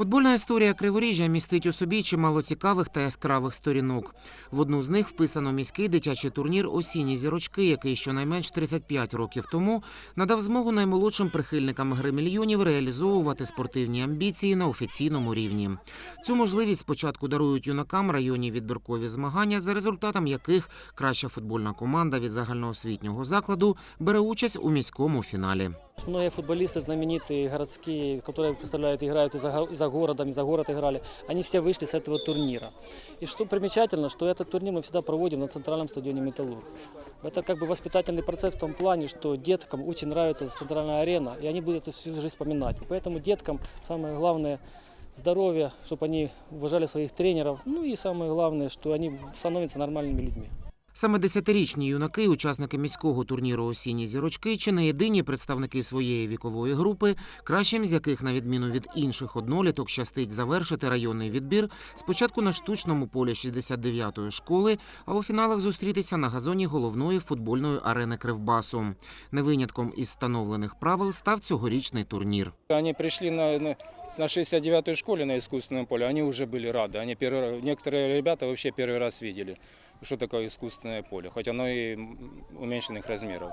Футбольна історія Криворіжжя містить у собі чимало цікавих та яскравих сторінок. В одну з них вписано міський дитячий турнір Осінні зірочки, який щонайменш 35 років тому надав змогу наймолодшим прихильникам гри мільйонів реалізовувати спортивні амбіції на офіційному рівні. Цю можливість спочатку дарують юнакам районні відбіркові змагання, за результатом яких краща футбольна команда від загальноосвітнього закладу бере участь у міському фіналі. Многие футболисты знаменитые, городские, которые представляют, играют и за, го- и за городом, и за город играли, они все вышли с этого турнира. И что примечательно, что этот турнир мы всегда проводим на центральном стадионе «Металлург». Это как бы воспитательный процесс в том плане, что деткам очень нравится центральная арена, и они будут это всю жизнь вспоминать. Поэтому деткам самое главное здоровье, чтобы они уважали своих тренеров, ну и самое главное, что они становятся нормальными людьми. Саме десятирічні юнаки, учасники міського турніру Осінні зірочки, чи не єдині представники своєї вікової групи, кращим з яких, на відміну від інших одноліток, щастить завершити районний відбір спочатку на штучному полі 69-ї школи, а у фіналах зустрітися на газоні головної футбольної арени Кривбасу. Не винятком із встановлених правил став цьогорічний турнір. Они пришли на, на, на 69-й школе на искусственном поле, они уже были рады. Они первый, раз- некоторые ребята вообще первый раз видели, что такое искусственное поле, хоть оно и м, уменьшенных размеров.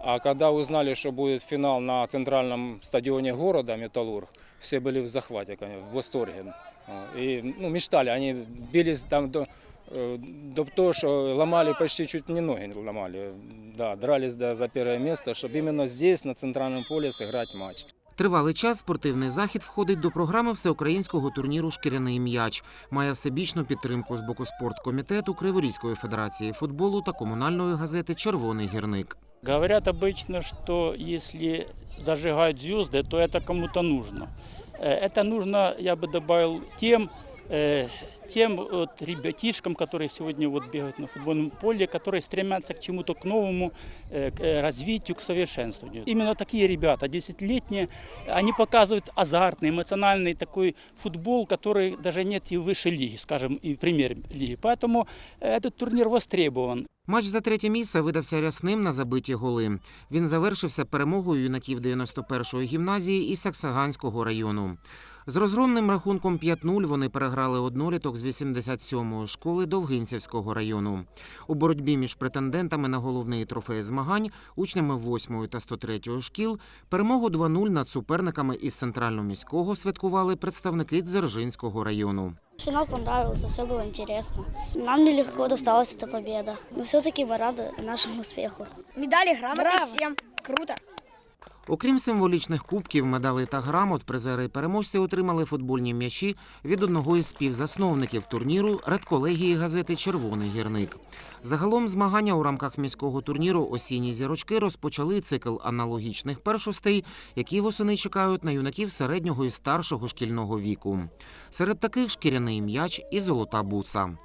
А когда узнали, что будет финал на центральном стадионе города Металлург, все были в захвате, конечно, в восторге. А, И ну, мечтали, они бились там до, э, до того, что ломали почти чуть не ноги ломали. Да, дрались да, за первое место, чтобы именно здесь, на центральном поле, сыграть матч. Тривалий час спортивний захід входить до програми всеукраїнського турніру Шкіряний м'яч. Має всебічну підтримку з боку спорткомітету Криворізької федерації футболу та комунальної газети Червоний гірник. Говорят обычно, что если зажигают звезды, то это кому-то нужно. Э, Это нужно, я бы добавил, тем, э, тем вот ребятишкам, которые сегодня вот бегают на футбольном поле, которые стремятся к чему-то, к новому, э, к э, развитию, к совершенствованию. Именно такие ребята, 10-летние, они показывают азартный, эмоциональный такой футбол, который даже нет и выше лиги, скажем, и премьер-лиги. Поэтому э, этот турнир востребован. Матч за третє місце видався рясним на забиті голи. Він завершився перемогою юнаків 91-ї гімназії із Саксаганського району. З розгромним рахунком 5-0 вони переграли одноліток з 87-ї школи Довгинцівського району. У боротьбі між претендентами на головний трофей змагань, учнями 8-ї та 103-ї шкіл, перемогу 2-0 над суперниками із центрально-міського святкували представники Дзержинського району. Финал понравился, все было интересно. Нам нелегко досталась эта победа, но все-таки мы рады нашему успеху. Медали, грамоты Браво! всем. Круто. Окрім символічних кубків, медалей та грамот, призери і переможці отримали футбольні м'ячі від одного із співзасновників турніру редколегії газети Червоний гірник. Загалом змагання у рамках міського турніру Осінні зірочки розпочали цикл аналогічних першостей, які восени чекають на юнаків середнього і старшого шкільного віку. Серед таких шкіряний м'яч і золота буса.